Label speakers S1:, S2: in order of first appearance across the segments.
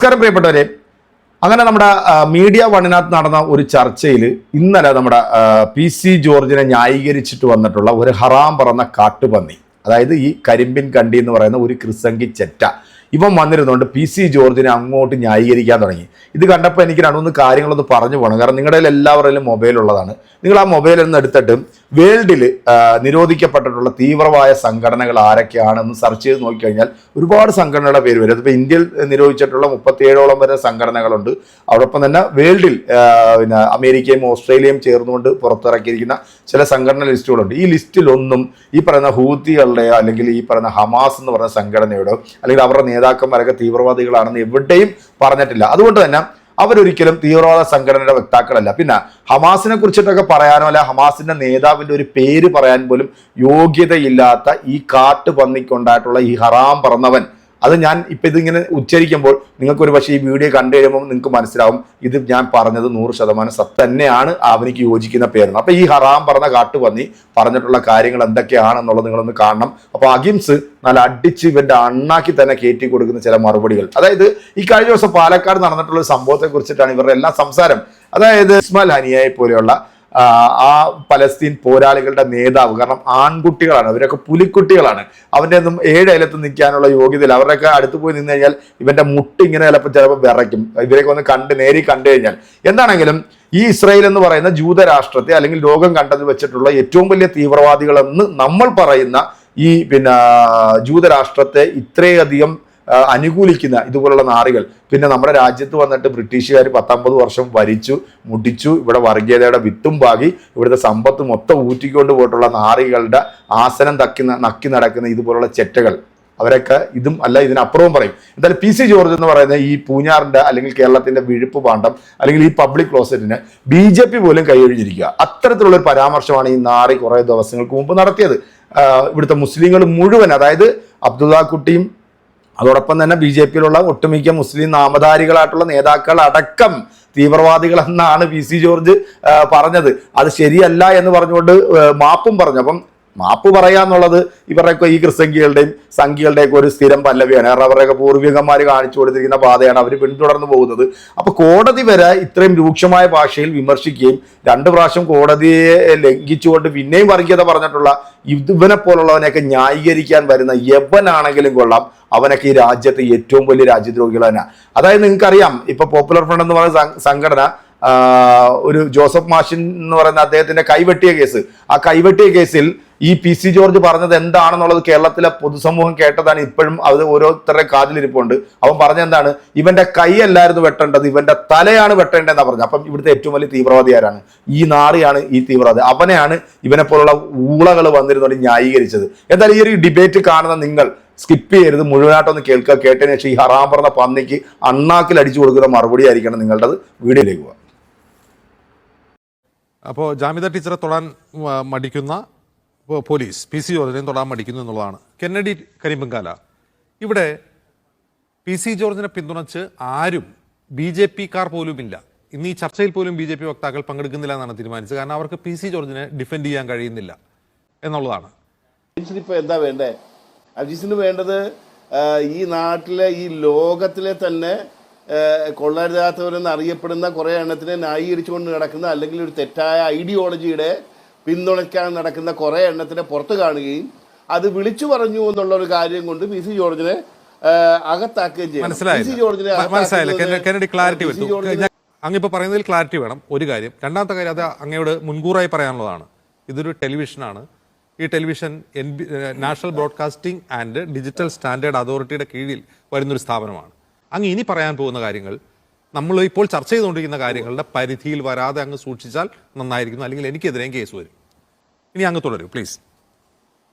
S1: നമസ്കാരം പ്രിയപ്പെട്ടവരെ. അങ്ങനെ നമ്മുടെ മീഡിയ വണ്ണിനകത്ത് നടന്ന ഒരു ചർച്ചയിൽ ഇന്നലെ നമ്മുടെ പി സി ജോർജിനെ ന്യായീകരിച്ചിട്ട് വന്നിട്ടുള്ള ഒരു ഹറാം പറന്ന കാട്ടുപന്നി അതായത് ഈ കരിമ്പിൻ കണ്ടി എന്ന് പറയുന്ന ഒരു ക്രിസംഗി ചെറ്റ ഇവൻ വന്നിരുന്നുകൊണ്ട് പി സി ജോർജിനെ അങ്ങോട്ട് ന്യായീകരിക്കാൻ തുടങ്ങി. ഇത് കണ്ടപ്പോൾ എനിക്ക് രണ്ടുമൂന്ന് കാര്യങ്ങളൊന്ന് പറഞ്ഞു പോകണം കാരണം നിങ്ങളുടെ എല്ലാവരുടെയും മൊബൈൽ ഉള്ളതാണ്. നിങ്ങൾ ആ മൊബൈലിൽ നിന്ന് എടുത്തിട്ട് വേൾഡിൽ നിരോധിക്കപ്പെട്ടിട്ടുള്ള തീവ്രമായ സംഘടനകൾ ആരൊക്കെയാണെന്ന് സെർച്ച് ചെയ്ത് നോക്കിക്കഴിഞ്ഞാൽ ഒരുപാട് സംഘടനകളുടെ പേര് വരും. അതിപ്പോൾ ഇന്ത്യയിൽ നിരോധിച്ചിട്ടുള്ള മുപ്പത്തിയേഴോളം വരെ സംഘടനകളുണ്ട്. അതോടൊപ്പം തന്നെ വേൾഡിൽ പിന്നെ അമേരിക്കയും ഓസ്ട്രേലിയയും ചേർന്നുകൊണ്ട് പുറത്തിറക്കിയിരിക്കുന്ന ചില സംഘടന ലിസ്റ്റുകളുണ്ട്. ഈ ലിസ്റ്റിലൊന്നും ഈ പറയുന്ന ഹൂത്തികളുടെയോ അല്ലെങ്കിൽ ഈ പറയുന്ന ഹമാസ് എന്ന് പറയുന്ന സംഘടനയുടെയോ അല്ലെങ്കിൽ അവരുടെ നേതാക്കന്മാരൊക്കെ തീവ്രവാദികളാണെന്ന് എവിടെയും പറഞ്ഞിട്ടില്ല. അതുകൊണ്ട് തന്നെ അവരൊരിക്കലും തീവ്രവാദ സംഘടനയുടെ വക്താക്കളല്ല പിന്നെ ഹമാസിനെ കുറിച്ചിട്ടൊക്കെ പറയാനോ അല്ല ഹമാസിന്റെ നേതാവിന്റെ ഒരു പേര് പറയാൻ പോലും യോഗ്യതയില്ലാത്ത ഈ കാട്ടുപന്നിക്കുണ്ടായിട്ടുള്ള ഈ ഹറാം പറന്നവൻ അത് ഞാൻ ഇപ്പം ഇതിങ്ങനെ ഉച്ചരിക്കുമ്പോൾ നിങ്ങൾക്ക് ഒരു പക്ഷേ ഈ വീഡിയോ കണ്ടു കഴിയുമ്പോൾ നിങ്ങൾക്ക് മനസ്സിലാവും. ഇത് ഞാൻ പറഞ്ഞത് നൂറ് ശതമാനം സത്ത് തന്നെയാണ് അവനിക്ക് യോജിക്കുന്ന പേരെന്ന് അപ്പം ഈ ഹറാം പറഞ്ഞ കാട്ടുപന്നി പറഞ്ഞിട്ടുള്ള കാര്യങ്ങൾ എന്തൊക്കെയാണെന്നുള്ളത് നിങ്ങളൊന്ന് കാണണം. അപ്പോൾ അഗിംസ് നല്ല അടിച്ച് ഇവന്റെ അണ്ണാക്കി തന്നെ കയറ്റി കൊടുക്കുന്ന ചില മറുപടികൾ. അതായത് ഈ കഴിഞ്ഞ ദിവസം പാലക്കാട് നടന്നിട്ടുള്ള സംഭവത്തെ കുറിച്ചിട്ടാണ് ഇവരുടെ എല്ലാ സംസാരം. അതായത് ഇസ്മാൽ ഹനിയയെ പോലെയുള്ള ആ, പലസ്തീൻ പോരാളികളുടെ നേതാവ്. കാരണം ആൺകുട്ടികളാണ് അവരൊക്കെ പുലിക്കുട്ടികളാണ്. അവന്റെ ഒന്നും ഏഴ് അയലത്ത് നിൽക്കാനുള്ള യോഗ്യതയില്ല. അവരൊക്കെ അടുത്ത് പോയി നിന്ന് കഴിഞ്ഞാൽ ഇവന്റെ മുട്ട് ഇങ്ങനെ ചിലപ്പോൾ ചിലപ്പോൾ വിറയ്ക്കും. ഇവരെയൊക്കെ ഒന്ന് കണ്ട് നേരി കണ്ടു കഴിഞ്ഞാൽ. എന്താണെങ്കിലും ഈ ഇസ്രയേൽ എന്ന് പറയുന്ന ജൂതരാഷ്ട്രത്തെ അല്ലെങ്കിൽ ലോകം കണ്ടത് വെച്ചിട്ടുള്ള ഏറ്റവും വലിയ തീവ്രവാദികളെന്ന് നമ്മൾ പറയുന്ന ഈ പിന്നെ ജൂതരാഷ്ട്രത്തെ ഇത്രയധികം അനുകൂലിക്കുന്ന ഇതുപോലുള്ള നാറികൾ. പിന്നെ നമ്മുടെ രാജ്യത്ത് വന്നിട്ട് ബ്രിട്ടീഷുകാർ പത്തൊമ്പത് വർഷം വരിച്ചു മുടിച്ചു ഇവിടെ വർഗീയതയുടെ വിത്തും പാകി ഇവിടുത്തെ സമ്പത്ത് മൊത്തം ഊറ്റിക്കൊണ്ട് പോയിട്ടുള്ള നാറികളുടെ ആസനം തക്കി നക്കി നടക്കുന്ന ഇതുപോലുള്ള ചെറ്റകൾ. അവരൊക്കെ ഇതും അല്ല ഇതിനപ്പുറവും പറയും. എന്തായാലും പി സി ജോർജ് എന്ന് പറയുന്ന ഈ പൂഞ്ഞാറിന്റെ അല്ലെങ്കിൽ കേരളത്തിന്റെ വിഴുപ്പ് പാണ്ഡം അല്ലെങ്കിൽ ഈ പബ്ലിക് ക്ലോസറ്റിന് ബി ജെ പി പോലും കൈയൊഴിഞ്ഞിരിക്കുക അത്തരത്തിലുള്ള ഒരു പരാമർശമാണ് ഈ നാറി കുറേ ദിവസങ്ങൾക്ക് മുമ്പ് നടത്തിയത്. ഇവിടുത്തെ മുസ്ലിങ്ങൾ മുഴുവൻ അതായത് അബ്ദുള്ള കുട്ടിയും അതോടൊപ്പം തന്നെ ബി ജെ പിയിലുള്ള ഒട്ടുമിക്ക മുസ്ലിം നാമധാരികളായിട്ടുള്ള നേതാക്കൾ അടക്കം തീവ്രവാദികൾ എന്നാണ് പി സി ജോർജ് പറഞ്ഞത്. അത് ശരിയല്ല എന്ന് പറഞ്ഞുകൊണ്ട് മാപ്പും പറഞ്ഞു. അപ്പം മാപ്പ് പറയാന്നുള്ളത് ഇവരുടെയൊക്കെ ഈ ക്രിസംഖികളുടെയും സംഖ്യകളുടെയൊക്കെ ഒരു സ്ഥിരം പല്ലവിയാണ്. കാരണം അവരുടെയൊക്കെ പൂർവികന്മാർ കാണിച്ചു കൊടുത്തിരിക്കുന്ന പാതയാണ് അവർ പിന്തുടർന്നു പോകുന്നത്. അപ്പൊ കോടതി വരെ ഇത്രയും രൂക്ഷമായ ഭാഷയിൽ വിമർശിക്കുകയും രണ്ട് പ്രാവശ്യം കോടതിയെ ലംഘിച്ചുകൊണ്ട് പിന്നെയും വർഗീയത പറഞ്ഞിട്ടുള്ള ഇവനെ പോലുള്ളവനെയൊക്കെ ന്യായീകരിക്കാൻ വരുന്ന യവനാണെങ്കിലും കൊള്ളാം. അവനൊക്കെ ഈ രാജ്യത്തെ ഏറ്റവും വലിയ രാജ്യദ്രോഹികൾ തന്നെ. അതായത് നിങ്ങൾക്കറിയാം ഇപ്പൊ പോപ്പുലർ ഫ്രണ്ട് എന്ന് പറയുന്ന സംഘടന ഒരു ജോസഫ് മാഷിൻ എന്ന് പറയുന്ന അദ്ദേഹത്തിന്റെ കൈവെട്ടിയ കേസ്. ആ കൈവെട്ടിയ കേസിൽ ഈ പി സി ജോർജ് പറഞ്ഞത് എന്താണെന്നുള്ളത് കേരളത്തിലെ പൊതുസമൂഹം കേട്ടതാണ്. ഇപ്പോഴും അത് ഓരോരുത്തരുടെ കാതിലിരിപ്പുണ്ട്. അവൻ പറഞ്ഞ എന്താണ്? ഇവന്റെ കൈയല്ലായിരുന്നു വെട്ടേണ്ടത് ഇവന്റെ തലയാണ് വെട്ടേണ്ടതെന്ന് പറഞ്ഞത്. അപ്പം ഇവിടുത്തെ ഏറ്റവും വലിയ തീവ്രവാദി ആരാണ്? ഈ നാറിയാണ് ഈ തീവ്രവാദി. അവനെയാണ് ഇവനെ പോലുള്ള ഊളകൾ വന്നിരുന്നുകൊണ്ട് ന്യായീകരിച്ചത്. എന്തായാലും ഈ ഒരു ഡിബേറ്റ് കാണുന്ന നിങ്ങൾ സ്കിപ്പ് ചെയ്യരുത്. മുഴുവനായിട്ടൊന്ന് കേൾക്കുക. കേട്ടതിന് ശേഷം ഈ ഹറാം പറഞ്ഞ പന്നിക്ക് അണ്ണാക്കിൽ അടിച്ചു കൊടുക്കുന്ന മറുപടി ആയിരിക്കണം നിങ്ങളുടെ വീഡിയോയിലേക്ക് പോവാം.
S2: അപ്പോൾ ജാമിത ടീച്ചറെ തൊടാൻ മടിക്കുന്ന പോലീസ് പി സി ജോർജിനെയും തൊടാൻ മടിക്കുന്നു എന്നുള്ളതാണ്. കെന്നഡി കരിമ്പങ്കാല. ഇവിടെ പി സി ജോർജിനെ പിന്തുണച്ച് ആരും ബി ജെ പിക്കാർ പോലുമില്ല. ഇന്ന് ഈ ചർച്ചയിൽ പോലും ബി ജെ പി വക്താക്കൾ പങ്കെടുക്കുന്നില്ല എന്നാണ് തീരുമാനിച്ചത്. കാരണം അവർക്ക് പി സി ജോർജിനെ ഡിഫെൻഡ് ചെയ്യാൻ കഴിയുന്നില്ല എന്നുള്ളതാണ്.
S3: ഇപ്പോൾ ഇപ്പൊ എന്താ വേണ്ടേ? അജിസിന് വേണ്ടത് ഈ നാട്ടിലെ ഈ ലോകത്തിലെ തന്നെ കൊള്ളരുതാത്തവരെന്ന് അറിയപ്പെടുന്ന കുറേ എണ്ണത്തിനെ ന്യായീകരിച്ചുകൊണ്ട് നടക്കുന്ന അല്ലെങ്കിൽ ഒരു തെറ്റായ ഐഡിയോളജിയുടെ പിന്തുണയ്ക്കാൻ നടക്കുന്ന കുറേ എണ്ണത്തിനെ പുറത്ത് കാണുകയും അത് വിളിച്ചു പറഞ്ഞു എന്നുള്ള ഒരു കാര്യം കൊണ്ട് പി സി ജോർജിനെ അകത്താക്കുകയും ചെയ്യും
S2: പി സി ജോർജിനെ അങ്ങിപ്പോ പറയുന്നതിൽ ക്ലാരിറ്റി വേണം. ഒരു കാര്യം. രണ്ടാമത്തെ കാര്യം അത് അങ്ങയോട് മുൻകൂറായി പറയാനുള്ളതാണ്. ഇതൊരു ടെലിവിഷനാണ് ഈ television N B national broadcasting and digital standard അതോറിറ്റിയുടെ കീഴിൽ വരുന്നൊരു സ്ഥാപനമാണ്. അങ്ങ് ഇനി പറയാൻ പോകുന്ന കാര്യങ്ങൾ നമ്മൾ ഇപ്പോൾ ചർച്ച ചെയ്തുകൊണ്ടിരിക്കുന്ന കാര്യങ്ങളുടെ പരിധിയിൽ വരാതെ അങ്ങ് സൂക്ഷിച്ചാൽ നന്നായിരിക്കുന്നു. അല്ലെങ്കിൽ എനിക്കെതിരെയും കേസ് വരും. ഇനി അങ്ങ് തുടരൂ പ്ലീസ്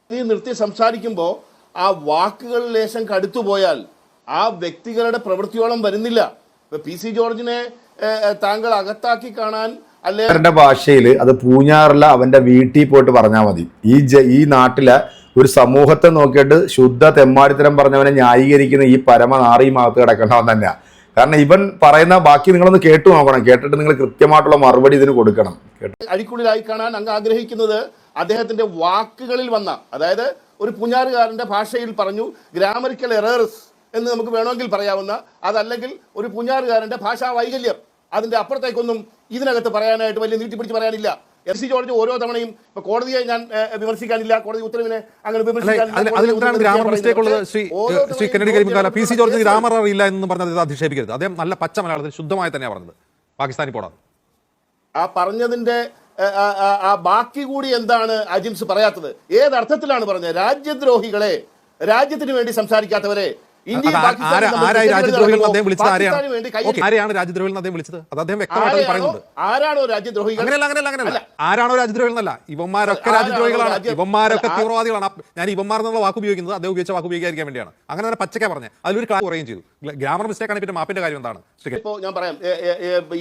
S3: നീ നിർത്തി സംസാരിക്കുമ്പോൾ ആ വാക്കുകൾ ലേശം കടുത്തുപോയാൽ ആ വ്യക്തികളുടെ പ്രവൃത്തിയോളം വരുന്നില്ല. ഇപ്പൊ പി സി ജോർജിനെ താങ്കൾ അകത്താക്കി കാണാൻ അല്ലെ?
S1: അവന്റെ ഭാഷയിൽ അത് പൂഞ്ഞാറില്ല അവന്റെ വീട്ടിൽ പോയിട്ട് പറഞ്ഞാൽ മതി. ഈ ജ ഈ നാട്ടിലെ ഒരു സമൂഹത്തെ നോക്കിയിട്ട് ശുദ്ധ തെമ്മാടിത്തരം പറഞ്ഞവനെ ന്യായീകരിക്കുന്ന ഈ പരമനാറി മാകത്ത് കിടക്കേണ്ടവൻ തന്നെയാണ് കാരണം ഇവൻ പറയുന്ന ബാക്കി നിങ്ങളൊന്ന് കേട്ടു നോക്കണം. കേട്ടിട്ട് നിങ്ങൾ കൃത്യമായിട്ടുള്ള മറുപടി ഇതിന് കൊടുക്കണം.
S3: അഴിക്കുള്ളിലായി കാണാൻ അങ്ങ് ആഗ്രഹിക്കുന്നത് അദ്ദേഹത്തിന്റെ വാക്കുകളിൽ വന്ന അതായത് ഒരു പുഞ്ഞാറുകാരന്റെ ഭാഷയിൽ പറഞ്ഞു ഗ്രാമറിക്കൽ എറേഴ്സ് എന്ന് നമുക്ക് വേണമെങ്കിൽ പറയാവുന്ന അതല്ലെങ്കിൽ ഒരു പുഞ്ഞാറുകാരന്റെ ഭാഷാ വൈകല്യം അതിന്റെ അപ്പുറത്തേക്കൊന്നും ഇതിനകത്ത് പറയാനായിട്ട് വലിയ നീട്ടിപ്പിടിച്ച് പറയാനില്ല. എസ് സി ജോർജ് ഓരോ തവണയും ഇപ്പൊ കോടതിയെ ഞാൻ വിമർശിക്കാനില്ല കോടതി ഉത്തരവിനെ അങ്ങനെ വിമർശിക്കാനില്ല
S2: പി സി ജോർജ് ഗ്രാമർ അറിയില്ല എന്ന് പറഞ്ഞത് അധിക്ഷേപിക്കരുത്. അദ്ദേഹം നല്ല പച്ച മലയാളത്തിൽ ശുദ്ധമായി തന്നെയാണ് പറഞ്ഞത് പാകിസ്ഥാനി പോടാ
S3: ആ പറഞ്ഞതിന്റെ ആ ബാക്കി കൂടി എന്താണ് അജിംസ് പറയാത്തത്? ഏതർത്ഥത്തിലാണ് പറഞ്ഞത്? രാജ്യദ്രോഹികളെ രാജ്യത്തിന് വേണ്ടി സംസാരിക്കാത്തവരെ
S2: ആരെയാണ്? രാജ്യദ്രോഹികൾ അദ്ദേഹം വിളിച്ചത്? അത് അദ്ദേഹം വ്യക്തമായിട്ട്
S3: ആരാണോ
S2: പറയുന്നുണ്ട് അങ്ങനെയല്ല അങ്ങനെയല്ല അങ്ങനെയല്ല. ആരാണോ രാജ്യദ്രോഹികൾ എന്നല്ല ഇവന്മാരൊക്കെ രാജ്യദ്രോഹികളാണ്. ഇവന്മാരൊക്കെ തീവ്രവാദികളാണ്. ഞാൻ ഇവന്മാർ എന്നുള്ള വാക്ക് ഉപയോഗിക്കുന്നത് അദ്ദേഹം ഉപയോഗിച്ച വാക്ക് ഉപയോഗിക്കാൻ വേണ്ടിയാണ്. അങ്ങനെ തന്നെ പച്ചക്ക പറഞ്ഞത് അതിലൊരു കാര്യം പറയുകയും ചെയ്തു. ഗ്രാമർ മിസ്റ്റേക്ക് ആണ് പിന്നെ മാപ്പിന്റെ കാര്യം എന്താണ്?
S3: ഇപ്പോ ഞാൻ പറയാം.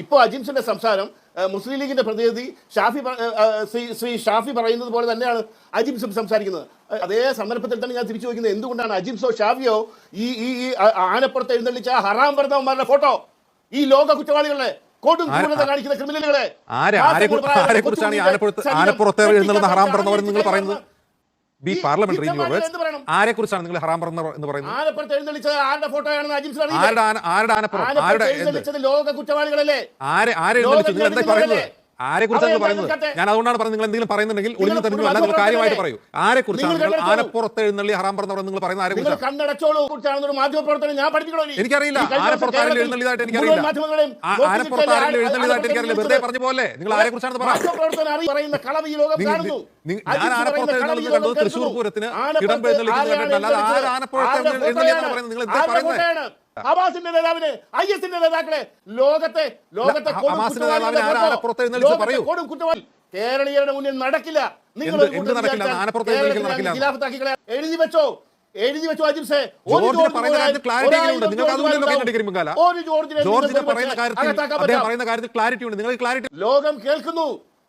S3: ഇപ്പോ അജിംസിന്റെ സംസാരം മുസ്ലിം ലീഗിന്റെ പ്രതിനിധി ഷാഫി ശ്രീ ശ്രീ ഷാഫി പറയുന്നത് പോലെ തന്നെയാണ് അജിബ് അജിംസും സംസാരിക്കുന്നത്. അതേ സന്ദർഭത്തിൽ തന്നെ ഞാൻ തിരിച്ചു ചോദിക്കുന്നത് എന്തുകൊണ്ടാണ് അജിംസോ ഷാഫിയോ ഈ ഈ ഈ ആനപ്പുറത്ത് എഴുന്നള്ളിച്ച ഹറാം ഭരണവന്മാരുടെ ഫോട്ടോ? ഈ ലോക കുറ്റവാളികളെ കൊടും
S2: ആര്-
S3: ക്രൂരത കാണിക്കുന്ന ക്രിമിനലുകളെ.
S2: ആനപ്പുറത്ത് ആനപ്പുറത്ത് എഴുന്നള്ളുന്ന ഹറാം നിങ്ങൾ പറയുന്നത്? ബി പാർലമെന്ററി ആരെ കുറിച്ചാണ് നിങ്ങൾ ഹറാം പറഞ്ഞ എന്ന് പറയുന്നത്?
S3: ആരുടെ
S2: ആനപ്പുറം? ആരുടെ
S3: എഴുന്നള്ളിച്ചത്?
S2: ആരെ ആരെ എഴുന്നള്ളിച്ചു? നിങ്ങൾ എന്താ പറയുന്നത്? ആരെ കുറിച്ചാണ് പറയുന്നത് ഞാൻ അതുകൊണ്ടാണ് പറഞ്ഞത് നിങ്ങൾ എന്തെങ്കിലും പറയുന്നുണ്ടെങ്കിൽ ഒളിഞ്ഞു തന്നെ അല്ല നിങ്ങൾ കാര്യമായിട്ട് പറയൂ? ആരെ കുറിച്ചാണ്
S3: നിങ്ങൾ.
S2: ആനപ്പുറത്ത് എഴുന്നള്ളി ഹറാം പറഞ്ഞവർ നിങ്ങൾ പറയുന്ന ആരെ കുറിച്ചാണ്? എനിക്കറിയില്ല
S3: ആരപ്പുറത്താരെ
S2: ആനപ്പുറത്ത് ആരെങ്കിലും എഴുന്നള്ളിയതായിട്ട് എനിക്കറിയില്ല
S3: ആരപ്പുറത്താരെ
S2: ആനപ്പുറത്ത് ആരെങ്കിലും എഴുന്നള്ളിയതായിട്ട് എനിക്കറിയില്ല വെറുതെ പറഞ്ഞ പോലെ നിങ്ങൾ ആരെ കുറിച്ചാണ് ഞാൻ ആനപ്പുറത്ത് കണ്ടത് തൃശ്ശൂർ പൂരത്തിന് ഇടം എഴുന്നള്ളിക്കുന്നത്
S3: ആരെയാണ്
S2: കണ്ടിട്ടല്ല. അത്
S3: എഴുന്നള്ളിച്ചത്?
S2: ആര് ആനപ്പുറത്ത്
S3: ആരുടെ
S2: എഴുന്നള്ളിയെന്നാണ് പറയുന്നത്? നിങ്ങൾ എന്താ പറയുന്നത്?
S3: ഹമാസിന്റെ നേതാവിനെ ഐ എസിന്റെ നേതാക്കളെ ലോകത്തെ ലോകത്തെ കൊടും കുറ്റവാളി. കേരളീയരുടെ മുന്നിൽ നടക്കില്ല. നിങ്ങൾ. എഴുതി വെച്ചോ. എഴുതി വെച്ചോ ഒരു
S2: ജോർജിന്
S3: ജോർജ്
S2: കാര്യത്തിൽ
S3: ജോർജിന്
S2: പറയുന്ന അദ്ദേഹം പറയുന്ന കാര്യത്തിൽ ക്ലാരിറ്റി ഉണ്ട്. നിങ്ങൾ ക്ലാരിറ്റി
S3: ലോകം കേൾക്കുന്നു.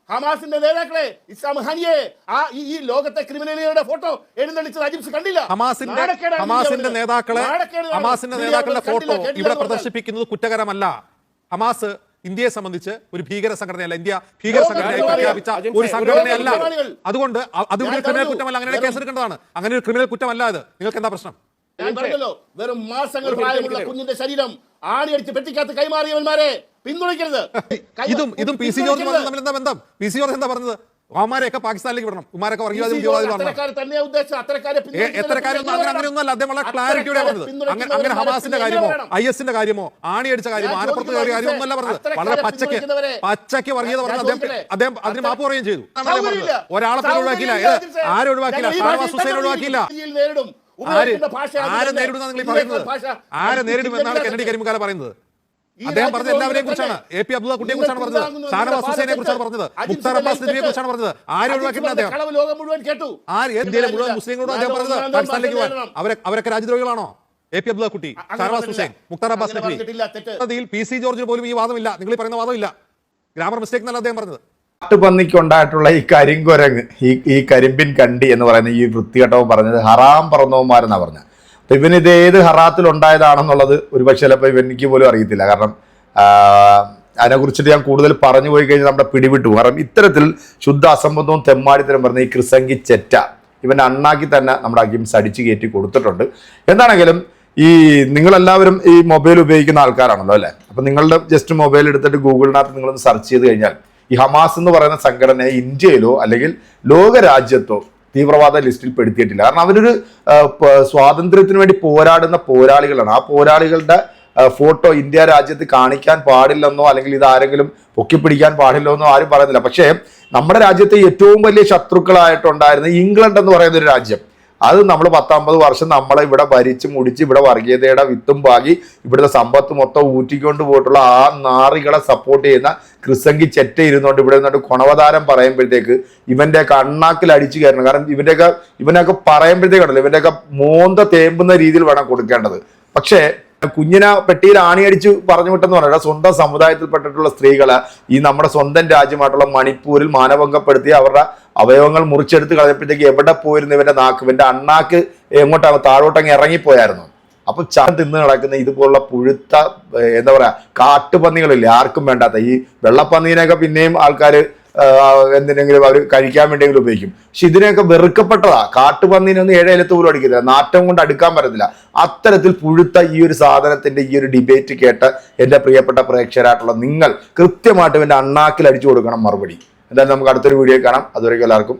S3: ഹമാസിന്റെ നേതാക്കളെ ഇസ്ലാം ഹനിയെ ആ ഈ ലോകത്തെ ക്രിമിനലുകളുടെ ഫോട്ടോ എഴുന്നള്ളിച്ചത് അജിംസ് കണ്ടില്ല?
S2: ഹമാസിന്റെ ഹമാസിന്റെ നേതാക്കളെ ഹമാസിന്റെ നേതാക്കളുടെ ഫോട്ടോ ഇവിടെ പ്രദർശിപ്പിക്കുന്നത് കുറ്റകരമല്ല. ഹമാസ് ഇന്ത്യയെ സംബന്ധിച്ച് ഒരു ഭീകര സംഘടനയല്ല. ഇന്ത്യ ഭീകര സംഘടനയായി പ്രഖ്യാപിച്ച ഒരു സംഘടനയല്ല. അതുകൊണ്ട് അത് ഒരു ക്രിമിനൽ കുറ്റമല്ല. അങ്ങനെ
S3: കേസ്
S2: എടുക്കേണ്ടതാണ്. അങ്ങനെ ഒരു ക്രിമിനൽ കുറ്റമല്ല അത് നിങ്ങൾക്ക് എന്താ പ്രശ്നം?
S3: ഞാൻ പറഞ്ഞല്ലോ വെറും മാസങ്ങൾ പ്രായമുള്ള കുഞ്ഞിന്റെ ശരീരം ആണിയടിച്ച് പെട്ടിക്കകത്ത് കൈമാറിയവന്മാരെ. പിന്തുണയ്ക്കരുത്.
S2: ഇതും ഇതും പി സി ജോർജ്. തമ്മിൽ എന്താ ബന്ധം? പി സി ജോർജ് എന്താ പറഞ്ഞത്? അവന്മാരെയൊക്കെ പാകിസ്ഥാനിലേക്ക് വിടണം. ഉമാരൊക്കെ വർഗീയവാദി കാര്യം. അങ്ങനെയൊന്നുമല്ല. അദ്ദേഹം വളരെ ക്ലാരിറ്റിയോടെ പറഞ്ഞത്. അങ്ങനെ അങ്ങനെ ഹമാസിന്റെ കാര്യമോ. ഐ എസിന്റെ കാര്യമോ ആണിയടിച്ച കാര്യമോ ആനപ്പുറത്ത് കയറിയ കാര്യമോ ഒന്നല്ല പറഞ്ഞത്. വളരെ
S3: പച്ചക്ക്
S2: പച്ചക്ക് വർഗീയത പറഞ്ഞ
S3: ഞാൻ
S2: അദ്ദേഹം അദ്ദേഹം അതിന് മാപ്പ് പറയുകയും ചെയ്തു. പറഞ്ഞത്. ഒരാളെ ഒഴിവാക്കിയില്ല. ഏത്?
S3: അജിംസെ.
S2: ആരും ഒഴിവാക്കിയില്ല? ഷാനവാസ്
S3: ഭാഷയിൽ
S2: ഹുസൈൻ
S3: തന്നെ
S2: ഒഴിവാക്കിയില്ല. ആര്? ആരെ നേരിടുന്ന നിങ്ങൾ പറയുന്നത്. ആരെ
S3: നേരിടുമെന്നാണ്
S2: കെന്നഡി കരിമുകാല പറയുന്നത്? അദ്ദേഹം പറഞ്ഞത് എല്ലാവരെയും കുറിച്ചാണ്. എ പി അബ്ദുള്ള കുട്ടിയെ കുറിച്ചാണ് പറഞ്ഞത്. ഷാനവാസ് ഹുസൈനെ കുറിച്ചാണ്. പറഞ്ഞത്. മുക്താർ അബ്ബാസ് നബിയെ കുറിച്ചാണ് പറഞ്ഞത്. ആരെ
S3: ഒഴിവാക്കിയിട്ടില്ല
S2: അദ്ദേഹം?
S3: കളവ് ലോകം മുഴുവൻ കേട്ടു.
S2: ആര്? ഇന്ത്യയിലെ മുഴുവൻ മുസ്ലിങ്ങളോട് അദ്ദേഹം പറഞ്ഞത് പാകിസ്ഥാനിലേക്ക് പോകാൻ അവരെ അവരൊക്കെ രാജ്യദ്രോഹികളാണോ? A P Abdullakutty Shahnawaz Hussain Mukhtar Abbas Naqvi P C ജോർജിന് പോലും ഈ വാദമില്ല. നിങ്ങൾ ഈ പറയുന്ന വാദമില്ല. ഗ്രാമർ മിസ്റ്റേക്ക് എന്നല്ല അദ്ദേഹം പറഞ്ഞത്.
S1: കാട്ടുപന്നിക്കുണ്ടായിട്ടുള്ള ഈ കരിങ്കുരങ്ങ് ഈ ഈ കരിമ്പിൻ കണ്ടി എന്ന് പറയുന്ന ഈ വൃത്തികെട്ടവും പറഞ്ഞത് ഹറാം പറന്നവന്മാരെന്നാണ് പറഞ്ഞത്. അപ്പൊ ഇവന് ഇത് ഏത് ഹറാത്തിൽ ഉണ്ടായതാണെന്നുള്ളത് ഒരുപക്ഷെ ചിലപ്പോൾ ഇവനിക്ക് പോലും അറിയത്തില്ല. കാരണം അതിനെക്കുറിച്ചിട്ട് ഞാൻ കൂടുതൽ പറഞ്ഞു പോയി കഴിഞ്ഞാൽ നമ്മുടെ പിടിവിട്ടു. കാരണം ഇത്തരത്തിൽ ശുദ്ധ അസംബന്ധവും തെമ്മാടിത്തരം പറഞ്ഞ ഈ ക്രിസംഗി ചെറ്റ ഇവന്റെ അണ്ണാക്കി തന്നെ നമ്മുടെ അഗിംസ് അടിച്ചു കയറ്റി കൊടുത്തിട്ടുണ്ട്. എന്താണെങ്കിലും ഈ നിങ്ങളെല്ലാവരും ഈ മൊബൈൽ ഉപയോഗിക്കുന്ന ആൾക്കാരാണല്ലോ അല്ലേ? അപ്പം നിങ്ങളുടെ ജസ്റ്റ് മൊബൈൽ എടുത്തിട്ട് ഗൂഗിളിനകത്ത് നിങ്ങളൊന്ന് സെർച്ച് ചെയ്ത് കഴിഞ്ഞാൽ ഈ ഹമാസ് എന്ന് പറയുന്ന സംഘടനയെ ഇന്ത്യയിലോ അല്ലെങ്കിൽ ലോകരാജ്യത്തോ തീവ്രവാദ ലിസ്റ്റിൽ പെടുത്തിയിട്ടില്ല. കാരണം അവരൊരു സ്വാതന്ത്ര്യത്തിന് വേണ്ടി പോരാടുന്ന പോരാളികളാണ്. ആ പോരാളികളുടെ ഫോട്ടോ ഇന്ത്യ രാജ്യത്ത് കാണിക്കാൻ പാടില്ലെന്നോ അല്ലെങ്കിൽ ഇത് ആരെങ്കിലും പൊക്കിപ്പിടിക്കാൻ പാടില്ലെന്നോ ആരും പറയുന്നില്ല. പക്ഷേ നമ്മുടെ രാജ്യത്തെ ഏറ്റവും വലിയ ശത്രുക്കളായിട്ടുണ്ടായിരുന്ന ഇംഗ്ലണ്ട് എന്ന് പറയുന്ന ഒരു രാജ്യം അത് നമ്മൾ പത്തമ്പത് വർഷം നമ്മളെ ഇവിടെ ഭരിച്ച് മുടിച്ച് ഇവിടെ വർഗീയതയുടെ വിത്തും പാകി ഇവിടുത്തെ സമ്പത്ത് മൊത്തം ഊറ്റിക്കൊണ്ട് പോയിട്ടുള്ള ആ നാറികളെ സപ്പോർട്ട് ചെയ്യുന്ന ക്രിസംഗി ചെറ്റ ഇരുന്നുകൊണ്ട് ഇവിടെ നിന്നിട്ട് കുണവതാരം പറയുമ്പോഴത്തേക്ക് ഇവന്റെയൊക്കെ അണ്ണാക്കിൽ അടിച്ചു കയറണം. കാരണം ഇവന്റെയൊക്കെ ഇവനൊക്കെ പറയുമ്പോഴത്തേക്കാണല്ലോ ഇവന്റെയൊക്കെ മോന്ത തേമ്പുന്ന രീതിയിൽ വേണം കൊടുക്കേണ്ടത്. പക്ഷേ കുഞ്ഞിനെ പെട്ടിയിൽ ആണിയടിച്ച് പറഞ്ഞു വിട്ടെന്ന് പറഞ്ഞാൽ സ്വന്തം സമുദായത്തിൽപ്പെട്ടിട്ടുള്ള സ്ത്രീകളെ ഈ നമ്മുടെ സ്വന്തം രാജ്യമായിട്ടുള്ള മണിപ്പൂരിൽ മാനഭംഗപ്പെടുത്തി അവരുടെ അവയവങ്ങൾ മുറിച്ചെടുത്ത് കളഞ്ഞപ്പോഴത്തേക്ക് എവിടെ പോയിരുന്നു ഇവന്റെ നാക്ക്? ഇവന്റെ അണ്ണാക്ക് എങ്ങോട്ടാണ്? താഴോട്ടങ്ങ് ഇറങ്ങിപ്പോയായിരുന്നു. അപ്പൊ ചാൻ തിന്ന് നടക്കുന്ന ഇതുപോലുള്ള പുഴുത്ത എന്താ പറയാ കാട്ടുപന്നികളില്ലേ? ആർക്കും വേണ്ടാത്ത ഈ വെള്ളപ്പന്നീനെയൊക്കെ പിന്നെയും ആൾക്കാർ എന്തിനെങ്കിലും അവർ കഴിക്കാൻ വേണ്ടിയെങ്കിലും ഉപയോഗിക്കും. പക്ഷെ ഇതിനെയൊക്കെ വെറുക്കപ്പെട്ടതാ. കാട്ടുപന്നീനൊന്നും ഏഴേലത്ത് പോലും അടിക്കില്ല നാറ്റം കൊണ്ട് അടുക്കാൻ പറ്റത്തില്ല. അത്തരത്തിൽ പുഴുത്ത ഈ ഒരു സാധനത്തിന്റെ ഈ ഒരു ഡിബേറ്റ് കേട്ട് എന്റെ പ്രിയപ്പെട്ട പ്രേക്ഷകരായിട്ടുള്ള നിങ്ങൾ കൃത്യമായിട്ട് ഇവന്റെ അണ്ണാക്കിൽ അടിച്ചു കൊടുക്കണം മറുപടി. എന്തായാലും നമുക്ക് അടുത്തൊരു വീഡിയോ കാണാം. അതുവരെയ്ക്കും എല്ലാവർക്കും